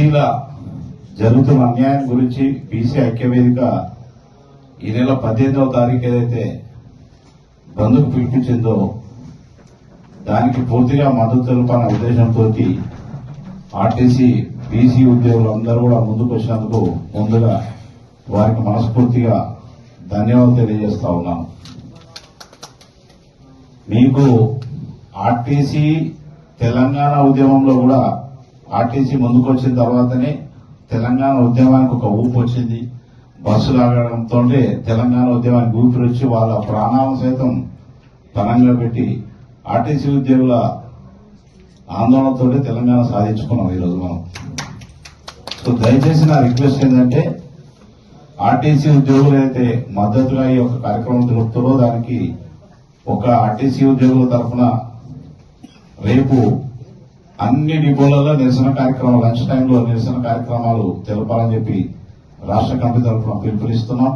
బీసీల జరుగుతున్న అన్యాయం గురించి బీసీ ఐక్యవేదిక ఈ నెల పద్దెనిమిదవ తారీఖు ఏదైతే బంధుకు పిలిపించిందో దానికి పూర్తిగా మద్దతు తెలుపన ఉద్దేశంతో ఆర్టీసీ బీసీ ఉద్యోగులందరూ కూడా ముందుకు వచ్చినందుకు ముందుగా వారికి మనస్ఫూర్తిగా ధన్యవాదాలు తెలియజేస్తా ఉన్నాను. మీకు ఆర్టీసీ తెలంగాణ ఉద్యమంలో కూడా ఆర్టీసీ ముందుకు వచ్చిన తర్వాతనే తెలంగాణ ఉద్యమానికి ఒక ఊపు వచ్చింది. బస్సులు ఆగడంతో తెలంగాణ ఉద్యమానికి ఊపిరి వచ్చి వాళ్ళ ప్రాణాలను సైతం పనంగా పెట్టి ఆర్టీసీ ఉద్యోగుల ఆందోళనతో తెలంగాణ సాధించుకున్నాం ఈరోజు మనం. సో దయచేసి నా రిక్వెస్ట్ ఏంటంటే ఆర్టీసీ ఉద్యోగులు అయితే మద్దతుగా ఈ యొక్క కార్యక్రమం జరుపుతారో దానికి ఒక ఆర్టీసీ ఉద్యోగుల తరఫున రేపు అన్ని డిపోలలో నిరసన కార్యక్రమాలు లంచ్ టైంలో నిరసన కార్యక్రమాలు తెలపాలని చెప్పి రాష్ట్ర కమిటీ తరఫున పిలుపునిస్తున్నాం.